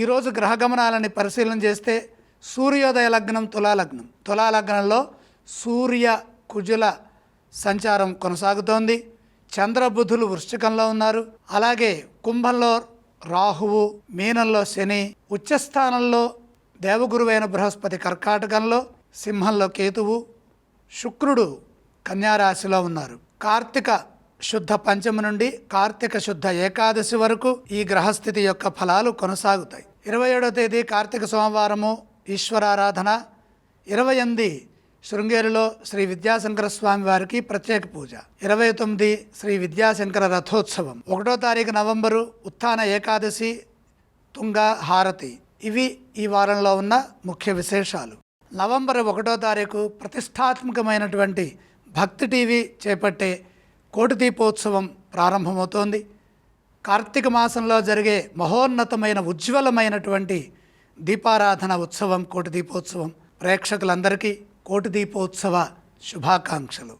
ఈరోజు గ్రహగమనాలని పరిశీలన చేస్తే సూర్యోదయ లగ్నం తులాలగ్నం. తులాలగ్నంలో సూర్య కుజుల సంచారం కొనసాగుతోంది. చంద్రబుధులు వృశ్చికంలో ఉన్నారు. అలాగే కుంభంలో రాహువు మీనంలో శని ఉచ్చస్థానంలో దేవగురువైన బృహస్పతి కర్కాటకంలో సింహంలో కేతువు శుక్రుడు కన్యారాశిలో ఉన్నారు. కార్తీక శుద్ధ పంచమి నుండి కార్తీక శుద్ధ ఏకాదశి వరకు ఈ గ్రహస్థితి యొక్క ఫలాలు కొనసాగుతాయి. ఇరవై ఏడవ తేదీ కార్తీక సోమవారము ఈశ్వరారాధన. ఇరవై ఎనిమిది శృంగేరిలో శ్రీ విద్యాశంకర స్వామి వారికి ప్రత్యేక పూజ. ఇరవై తొమ్మిది శ్రీ విద్యాశంకర రథోత్సవం. ఒకటో తారీఖు నవంబరు ఉత్థాన ఏకాదశి తుంగ హారతి. ఇవి ఈ వారంలో ఉన్న ముఖ్య విశేషాలు. నవంబర్ ఒకటో తారీఖు ప్రతిష్టాత్మకమైనటువంటి భక్తి టీవీ చేపట్టే కోటి దీపోత్సవం ప్రారంభమవుతోంది. కార్తీక మాసంలో జరిగే మహోన్నతమైన ఉజ్వలమైనటువంటి దీపారాధన ఉత్సవం కోటి దీపోత్సవం. ప్రేక్షకులందరికీ కోటి దీపోత్సవ శుభాకాంక్షలు.